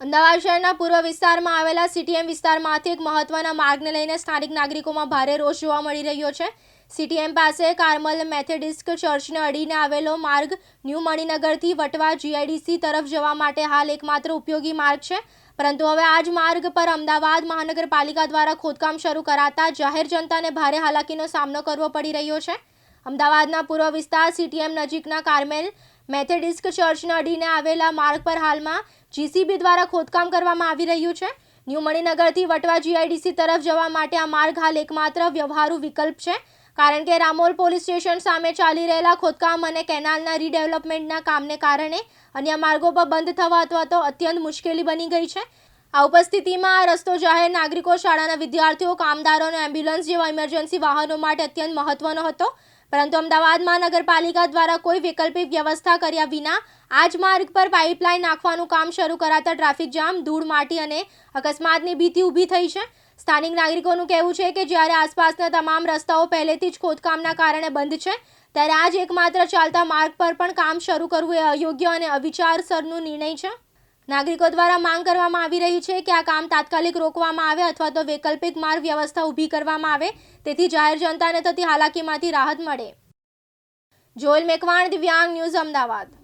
અમદાવાદ શહેરના પૂર્વ વિસ્તારમાં આવેલા સીટીએમ વિસ્તારમાંથી એક મહત્વના માર્ગને લઈને સ્થાનિક નાગરિકોમાં ભારે રોષ જોવા મળી રહ્યો છે. સીટીએમ પાસે કાર્મલ મેથેડિસ્ક ચર્ચને અડીને આવેલો માર્ગ ન્યૂ મણિનગરથી વટવા જીઆઈડીસી તરફ જવા માટે હાલ એકમાત્ર ઉપયોગી માર્ગ છે. પરંતુ હવે આ જ માર્ગ પર અમદાવાદ મહાનગરપાલિકા દ્વારા ખોદકામ શરૂ કરાતા જાહેર જનતાને ભારે હાલાકીનો સામનો કરવો પડી રહ્યો છે. અમદાવાદના પૂર્વ વિસ્તાર સીટીએમ નજીકના કાર્મેલ મેથેડિસ્ક ચર્ચના અડીને આવેલા માર્ગ પર હાલમાં જીસીબી દ્વારા ખોદકામ કરવામાં આવી રહ્યું છે. ન્યૂ મણિનગરથી વટવા જીઆઈડીસી તરફ જવા માટે આ માર્ગ હાલ એકમાત્ર વ્યવહારુ વિકલ્પ છે. કારણ કે રામોલ પોલીસ સ્ટેશન સામે ચાલી રહેલા ખોદકામ અને કેનાલના રીડેવલપમેન્ટના કામને કારણે અન્ય માર્ગો પર બંધ થવા અથવા તો અત્યંત મુશ્કેલી બની ગઈ છે. આ ઉપસ્થિતિમાં આ રસ્તો જાહેર નાગરિકો, શાળાના વિદ્યાર્થીઓ, કામદારો અને એમ્બ્યુલન્સ જેવા ઇમરજન્સી વાહનો માટે અત્યંત મહત્વનો હતો. પરંતુ અમદાવાદ મહાનગરપાલિકા દ્વારા કોઈ વૈકલ્પિક વ્યવસ્થા કર્યા વિના આ જ માર્ગ પર પાઇપલાઇન નાખવાનું કામ શરૂ કરાતા ટ્રાફિક જામ, ધૂળ માટી અને અકસ્માતની ભીતિ ઊભી થઈ છે. સ્થાનિક નાગરિકોનું કહેવું છે કે જ્યારે આસપાસના તમામ રસ્તાઓ પહેલેથી જ ખોદકામના કારણે બંધ છે, ત્યારે આ જ એકમાત્ર ચાલતા માર્ગ પર પણ કામ શરૂ કરવું એ અયોગ્ય અને અવિચારસરનો નિર્ણય છે. નાગરિકો દ્વારા માંગ કરવામાં આવી રહી છે કે આ કામ તાત્કાલિક રોકવામાં આવે અથવા તો વૈકલ્પિક માર્ગ વ્યવસ્થા ઊભી કરવામાં આવે. તેથી જાહેર જનતાને થતી હાલાકીમાંથી રાહત મળે. જોએલ મેકવાણ દિવ્યાંગ ન્યૂઝ અમદાવાદ.